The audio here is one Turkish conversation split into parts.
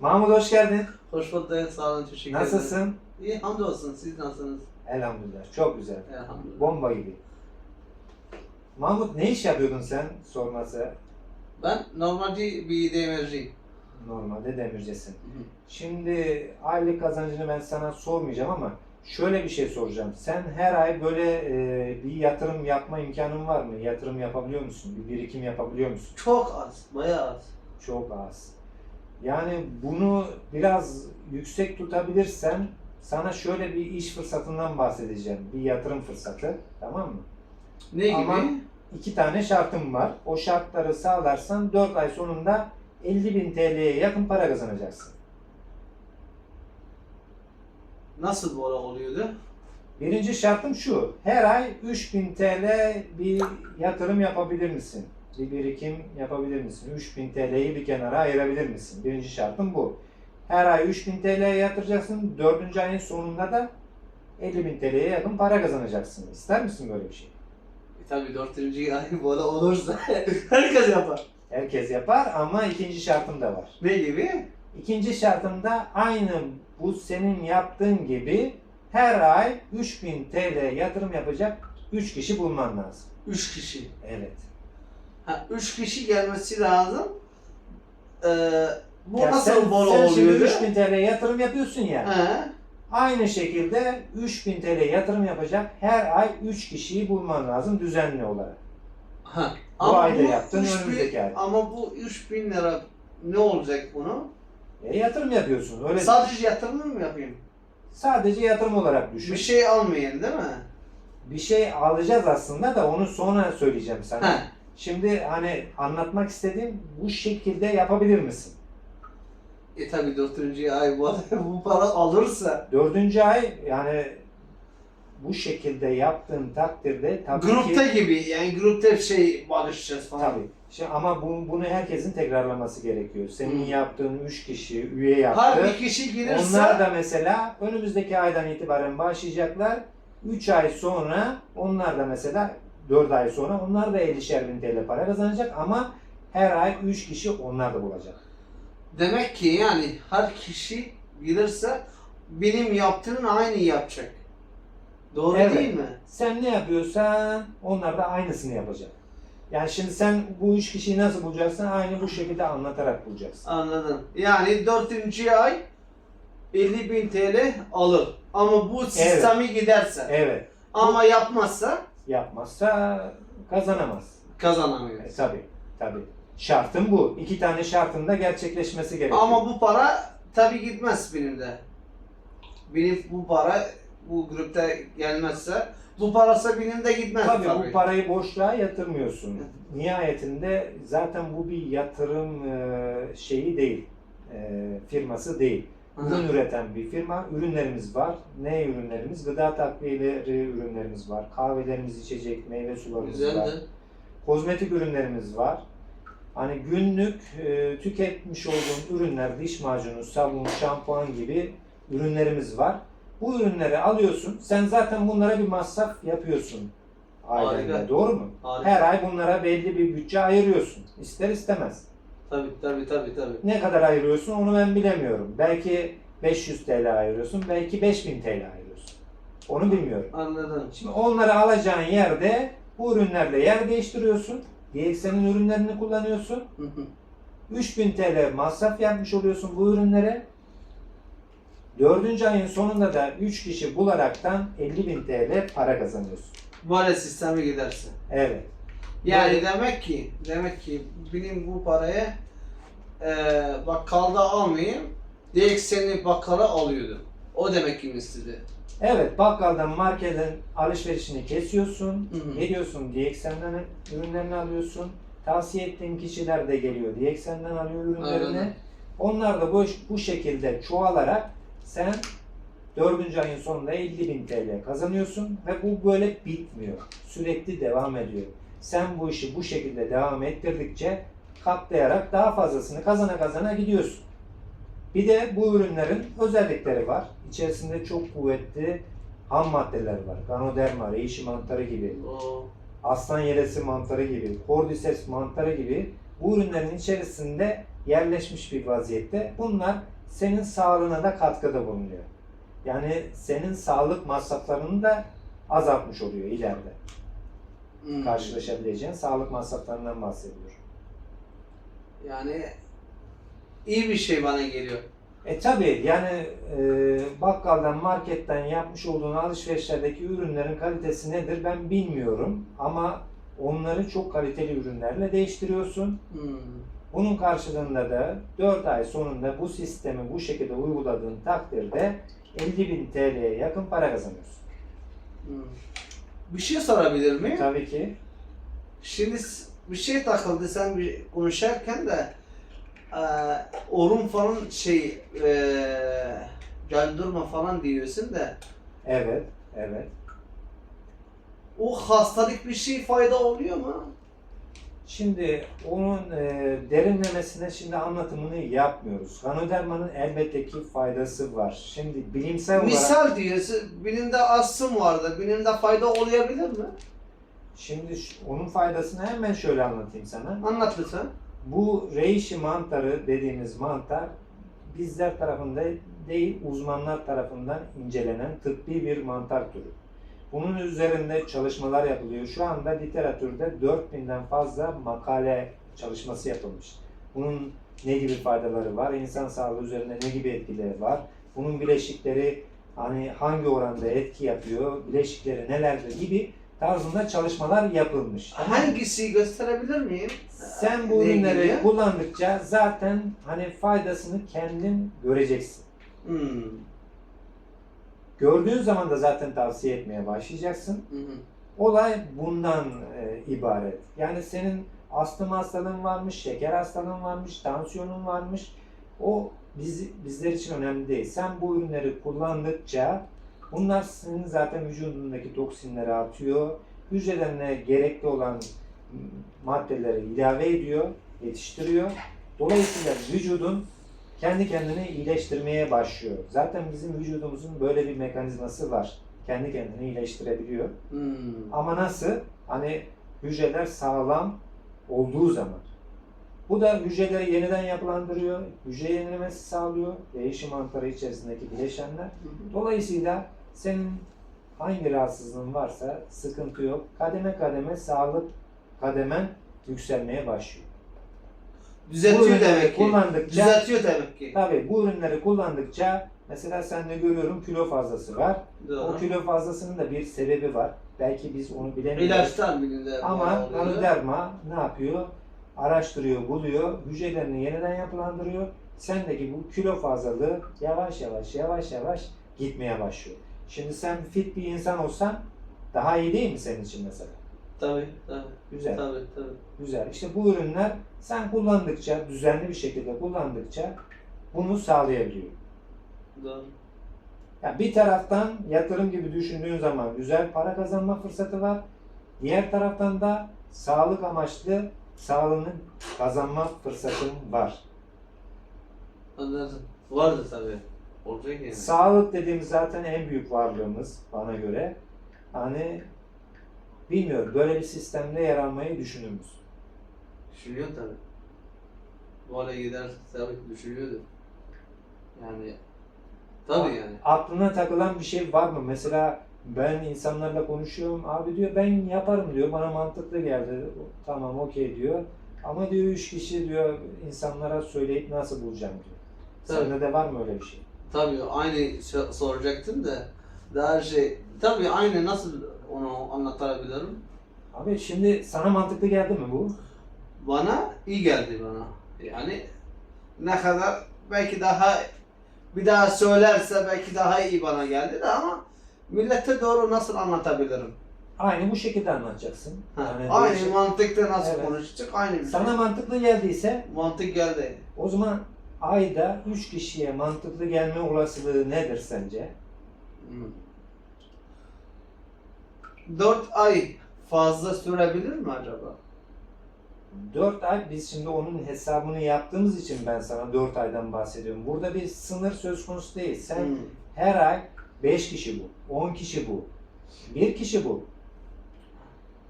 Mahmut hoş geldin. Hoş bulduk. Sağ olun. Teşekkür ederim. Nasılsın? İyi. Hamdolsun. Siz nasılsınız? Elhamdülillah. Çok güzel. Elhamdülillah. Bomba gibi. Mahmut ne iş yapıyordun sen sorması? Ben normalde bir demirciyim. Normalde demircisin. Şimdi aylık kazancını ben sana sormayacağım ama şöyle bir şey soracağım. Sen her ay böyle e, bir yatırım yapma imkanın var mı? Yatırım yapabiliyor musun? Bir birikim yapabiliyor musun? Çok az. Bayağı az. Çok az. Yani bunu biraz yüksek tutabilirsen sana şöyle bir iş fırsatından bahsedeceğim. Bir yatırım fırsatı. Tamam mı? Ne gibi? Ama- İki tane şartım var. O şartları sağlarsan 4 ay sonunda 50.000 TL'ye yakın para kazanacaksın. Nasıl böyle oluyordu? Birinci şartım şu. Her ay 3000 TL bir yatırım yapabilir misin? Bir birikim yapabilir misin? 3000 TL'yi bir kenara ayırabilir misin? Birinci şartım bu. Her ay 3000 TL'ye yatıracaksın. Dördüncü ayın sonunda da 50.000 TL'ye yakın para kazanacaksın. İster misin böyle bir şey? E, tabii dördüncü ay böyle olursa herkes yapar. Herkes yapar ama ikinci şartım da var. Ne gibi? İkinci şartımda aynı bu senin yaptığın gibi her ay 3000 TL yatırım yapacak 3 kişi bulman lazım. Üç kişi. Evet. Ha, üç kişi gelmesi lazım. Ee, bu Ya nasıl sen, böyle sen şimdi oluyordu? 3000 TL yatırım yapıyorsun ya. He. Aynı şekilde 3000 TL yatırım yapacak her ay 3 kişiyi bulman lazım düzenli olarak. Ha. Bu ayda yaptın, üç bin- önümüzdeki ay. Ama bu 3000 lira ne olacak bunu? E, yatırım yapıyorsun. Öyle Sadece yatırım mı yapayım? sadece yatırım olarak düşün. Bir şey almayın değil mi? Bir şey alacağız aslında da onu sonra söyleyeceğim sana. He. Şimdi hani anlatmak istediğim bu şekilde yapabilir misin? E tabi dördüncü ay bu, bu para alırsa Dördüncü ay yani bu şekilde yaptığın takdirde tabii grupta ki gibi yani grupta bir şey barışacağız falan. tabii. Şimdi ama bu, bunu herkesin tekrarlaması gerekiyor. Senin Hı. yaptığın üç kişi üye yaptı. Her bir kişi gelirse Onlar da mesela önümüzdeki aydan itibaren başlayacaklar. 3 ay sonra onlar da mesela 4 ay sonra onlar da 50'şer bin TL para kazanacak ama her ay 3 kişi onlar da bulacak. demek ki yani her kişi gelirse benim yaptığım aynı yapacak. Doğru Evet. değil mi? Sen ne yapıyorsan onlar da aynısını yapacak. Yani şimdi sen bu üç kişiyi nasıl bulacaksın? Aynı bu şekilde anlatarak bulacaksın. Anladım. Yani dördüncü ay 50 bin TL alır. Ama bu sistemi giderse. Evet. Ama yapmazsa Yapmazsa kazanamaz. kazanamıyor. E, tabii. Tabii. Şartım bu. İki tane şartın da gerçekleşmesi gerekiyor. Ama bu para tabi gitmez benim de. Benim bu para bu grupta gelmezse bu parası benim de gitmez Tabii, tabii. bu parayı boşluğa yatırmıyorsun. Nihayetinde zaten bu bir yatırım e, şeyi değil. E, firması değil. Ürün üreten bir firma. Ürünlerimiz var. Ne ürünlerimiz? Gıda takviyeleri ürünlerimiz var. Kahvelerimiz, içecek, meyve sularımız var. Güzeldi. Kozmetik ürünlerimiz var. Hani günlük e, tüketmiş olduğun ürünler, diş macunu, sabun, şampuan gibi ürünlerimiz var. Bu ürünleri alıyorsun. Sen zaten bunlara bir masraf yapıyorsun ailende. Harika. Doğru mu? Harika. Her ay bunlara belli bir bütçe ayırıyorsun. İster istemez. Tabii tabii tabii tabii. Ne kadar ayırıyorsun onu ben bilemiyorum. Belki 500 TL ayırıyorsun, belki 5000 TL ayırıyorsun. Onu bilmiyorum. Anladım. Şimdi onları alacağın yerde bu ürünlerle yer değiştiriyorsun. DXN'in ürünlerini kullanıyorsun. Hı hı. 3000 TL masraf yapmış oluyorsun bu ürünlere. Dördüncü ayın sonunda da 3 kişi bularaktan 50.000 TL para kazanıyorsun. Böyle sistemi giderse. Evet. Yani Böyle- demek ki demek ki benim bu parayı e, bakkalda almayayım. Direkt seni bakkala alıyordum. O demek ki istedi. Evet, bakkaldan, marketten alışverişini kesiyorsun. Hı hı. Geliyorsun DXN'den ürünlerini alıyorsun. Tavsiye ettiğin kişiler de geliyor. DXN'den alıyor ürünlerini. Aynen. Onlar da bu, bu şekilde çoğalarak sen dördüncü ayın sonunda 50.000 TL kazanıyorsun ve bu böyle bitmiyor. Sürekli devam ediyor. Sen bu işi bu şekilde devam ettirdikçe katlayarak daha fazlasını kazana kazana gidiyorsun. Bir de bu ürünlerin özellikleri var. İçerisinde çok kuvvetli ham maddeler var. Ganoderma, reishi mantarı gibi, aslan yelesi mantarı gibi, cordyceps mantarı gibi bu ürünlerin içerisinde yerleşmiş bir vaziyette. Bunlar senin sağlığına da katkıda bulunuyor. Yani senin sağlık masraflarını da azaltmış oluyor ileride. Hmm. Karşılaşabileceğin sağlık masraflarından bahsediyor. Yani iyi bir şey bana geliyor. E tabi yani e, bakkaldan, marketten yapmış olduğun alışverişlerdeki ürünlerin kalitesi nedir ben bilmiyorum. Ama onları çok kaliteli ürünlerle değiştiriyorsun. Hmm. Bunun karşılığında da 4 ay sonunda bu sistemi bu şekilde uyguladığın takdirde 50.000 TL'ye yakın para kazanıyorsun. Hmm. Bir şey sorabilir miyim? Tabii ki Şimdi bir şey takıldı sen bir konuşarken de e, orun falan şey e, candurma falan diyorsun da evet, evet. o hastalık bir şey fayda oluyor mu? Şimdi onun e, derinlemesine şimdi anlatımını yapmıyoruz. Ganodermanın elbette ki faydası var. Şimdi bilimsel olarak Misal diyorsun, birinde astım vardı, birinde fayda olabilir mi? şimdi onun faydasını hemen şöyle anlatayım sana. Anlat lütfen. Bu reishi mantarı dediğimiz mantar bizler tarafında değil uzmanlar tarafından incelenen tıbbi bir mantar türü. Bunun üzerinde çalışmalar yapılıyor. Şu anda literatürde 4000'den fazla makale çalışması yapılmış. Bunun ne gibi faydaları var? İnsan sağlığı üzerinde ne gibi etkileri var? Bunun bileşikleri hani hangi oranda etki yapıyor? Bileşikleri nelerdir gibi tarzında çalışmalar yapılmış. Hangisi gösterebilir miyim? Sen bu ürünleri kullandıkça zaten hani faydasını kendin göreceksin. Hmm. Gördüğün zaman da zaten tavsiye etmeye başlayacaksın. Hı hı. Olay bundan e, ibaret. Yani senin astım hastalığın varmış, şeker hastalığın varmış, tansiyonun varmış. O biz, bizler için önemli değil. Sen bu ürünleri kullandıkça bunlar senin zaten vücudundaki toksinleri atıyor. Hücrelerine gerekli olan maddeleri ilave ediyor, yetiştiriyor. Dolayısıyla vücudun kendi kendini iyileştirmeye başlıyor. Zaten bizim vücudumuzun böyle bir mekanizması var. Kendi kendini iyileştirebiliyor. Hmm. Ama nasıl? Hani hücreler sağlam olduğu zaman. Bu da hücreleri yeniden yapılandırıyor, hücre yenilemesi sağlıyor, değişim mantarı içerisindeki bileşenler. Dolayısıyla senin hangi rahatsızlığın varsa sıkıntı yok. Kademe kademe sağlık kademen yükselmeye başlıyor. Düzeltiyor ürünleri demek ki. kullandıkça, Düzeltiyor demek ki. tabii bu ürünleri kullandıkça mesela sende görüyorum kilo fazlası var. O Doğru. kilo fazlasının da bir sebebi var. Belki biz onu bilemiyoruz. İlaçtan birinde Ama oluyor. Ganoderma ne yapıyor? Araştırıyor, buluyor, hücrelerini yeniden yapılandırıyor. Sendeki bu kilo fazlalığı yavaş yavaş yavaş yavaş gitmeye başlıyor. Şimdi sen fit bir insan olsan daha iyi değil mi senin için mesela? Tabii tabii. Güzel, Tabii tabii. güzel. İşte bu ürünler sen kullandıkça, düzenli bir şekilde kullandıkça bunu sağlayabiliyor. Doğru. Ya bir taraftan yatırım gibi düşündüğün zaman güzel para kazanma fırsatı var. Diğer taraftan da sağlık amaçlı sağlığını kazanma fırsatın var. Anladım. Vardı tabii. Olacak yani. Sağlık dediğimiz zaten en büyük varlığımız bana göre. Hani bilmiyorum böyle bir sistemde yer almayı düşünür müsün? Düşünüyor tabii. Bu hale gider tabii düşünüyordur. Yani tabii yani. Aklına takılan bir şey var mı? Mesela ben insanlarla konuşuyorum. Abi diyor ben yaparım diyor. Bana mantıklı geldi. Tamam okey diyor. Ama diyor üç kişi diyor insanlara söyleyip nasıl bulacağım diyor. Tabii. Sende de var mı öyle bir şey? Tabii aynı so- soracaktım da daha şey tabii aynı nasıl onu anlatabilirim? Abi şimdi sana mantıklı geldi mi bu? Bana iyi geldi bana. Yani ne kadar belki daha bir daha söylerse belki daha iyi bana geldi de ama millete doğru nasıl anlatabilirim? Aynı bu şekilde anlatacaksın. Ha, Yani aynı değişik- mantıkta nasıl Evet. konuşacak aynı bir Sana şey. mantıklı geldiyse Mantık geldi. o zaman ayda 3 kişiye mantıklı gelme olasılığı nedir sence? Hmm. 4 ay fazla sürebilir mi acaba? 4 ay biz şimdi onun hesabını yaptığımız için ben sana 4 aydan bahsediyorum. Burada bir sınır söz konusu değil. Sen Hmm. her ay 5 kişi bu, 10 kişi bu, 1 kişi bu.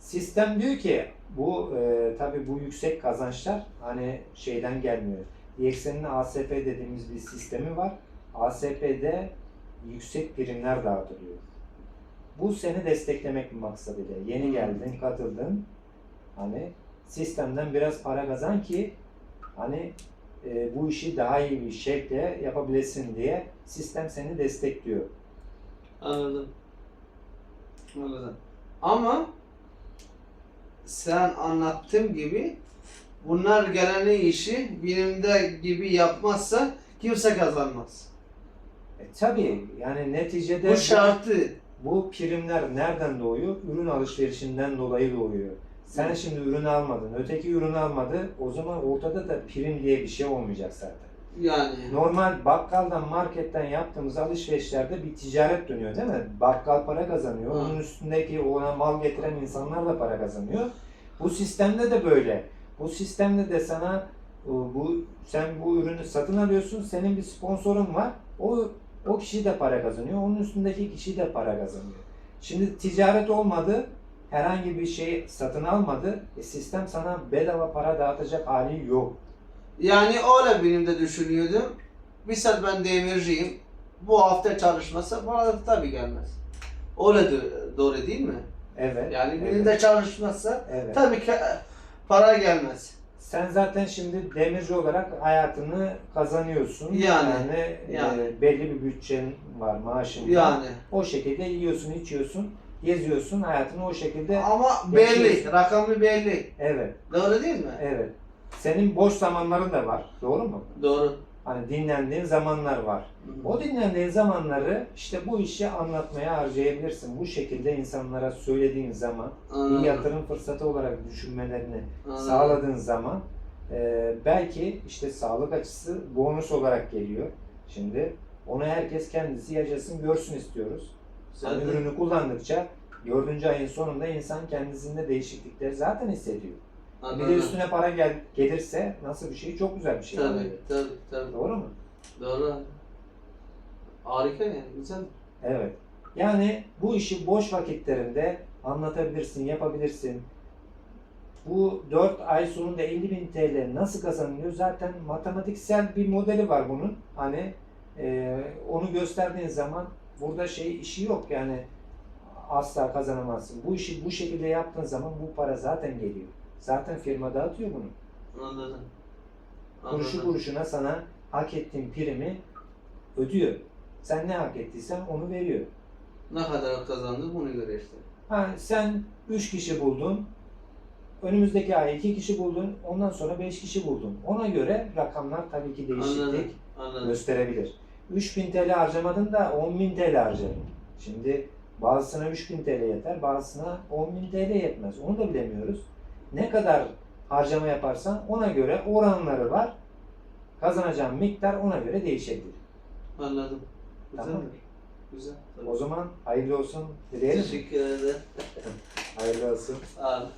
Sistem diyor ki bu e, tabii bu yüksek kazançlar hani şeyden gelmiyor. DXN'in ASP dediğimiz bir sistemi var. ASP'de yüksek primler dağıtılıyor. Bu seni desteklemek maksadıyla. Yeni geldin, katıldın. Hani sistemden biraz para kazan ki hani e, bu işi daha iyi bir şekilde yapabilesin diye sistem seni destekliyor. Anladım. Anladım. Ama sen anlattığım gibi bunlar geleni işi bilimde gibi yapmazsa kimse kazanmaz. E, tabii yani neticede Bu şartı. Bu primler nereden doğuyor? Ürün alışverişinden dolayı doğuyor. Sen şimdi ürünü almadın, öteki ürünü almadı. O zaman ortada da prim diye bir şey olmayacak zaten. Yani. Normal bakkaldan, marketten yaptığımız alışverişlerde bir ticaret dönüyor değil mi? Bakkal para kazanıyor. Hı. Onun üstündeki ona mal getiren insanlar da para kazanıyor. Bu sistemde de böyle. Bu sistemde de sana bu sen bu ürünü satın alıyorsun. Senin bir sponsorun var. O o kişi de para kazanıyor. Onun üstündeki kişi de para kazanıyor. Şimdi ticaret olmadı. Herhangi bir şey satın almadı. E, sistem sana bedava para dağıtacak hali yok. Yani öyle benim de düşünüyordum. Misal ben demirciyim. Bu hafta çalışmasa bana da tabii gelmez. Öyle de, doğru değil mi? Evet. Yani evet, birinde çalışmazsa evet. tabii ki para gelmez. Sen zaten şimdi demirci olarak hayatını kazanıyorsun. Yani, e, yani. belli bir bütçen var, maaşın var. Yani. O şekilde yiyorsun, içiyorsun, geziyorsun, hayatını o şekilde. Ama belli, Yaşıyorsun. rakamı belli. Evet, Doğru değil mi? evet. Senin boş zamanların da var, doğru mu? Doğru. Hani dinlendiğin zamanlar var. O dinlendiğin zamanları işte bu işi anlatmaya harcayabilirsin. Bu şekilde insanlara söylediğin zaman, bir yatırım fırsatı olarak düşünmelerini sağladığın zaman e, belki işte sağlık açısı bonus olarak geliyor. Şimdi onu herkes kendisi yaşasın, görsün istiyoruz. Sen ürünü kullandıkça dördüncü ayın sonunda insan kendisinde değişiklikleri zaten hissediyor. Bir de Anladım. üstüne para gel, gelirse nasıl bir şey? Çok güzel bir şey. Tabii, oluyor. tabii, tabii. Doğru mu? Doğru. Harika yani, güzel. Evet. Yani bu işi boş vakitlerinde anlatabilirsin, yapabilirsin. Bu 4 ay sonunda 50 bin TL nasıl kazanılıyor? Zaten matematiksel bir modeli var bunun. Hani e, onu gösterdiğin zaman burada şey işi yok yani asla kazanamazsın. Bu işi bu şekilde yaptığın zaman bu para zaten geliyor. Zaten firma dağıtıyor bunu. Anladım. Kuruşu Anladım. kuruşuna sana hak ettiğin primi ödüyor. Sen ne hak ettiysen onu veriyor. Ne kadar kazandı bunu göre işte. Ha, sen 3 kişi buldun. Önümüzdeki ay 2 kişi buldun. Ondan sonra 5 kişi buldun. Ona göre rakamlar tabii ki Anladım. değişiklik Anladım. gösterebilir. 3000 TL harcamadın da 10.000 TL harcadın. Şimdi bazısına 3000 TL yeter, bazısına 10.000 TL yetmez. Onu da bilemiyoruz. Ne kadar harcama yaparsan ona göre oranları var. Kazanacağın miktar ona göre değişebilir. Anladım. Güzel. Tamam. Güzel. O zaman hayırlı olsun dileyelim. Teşekkür ederim. Hayırlı olsun. Olun.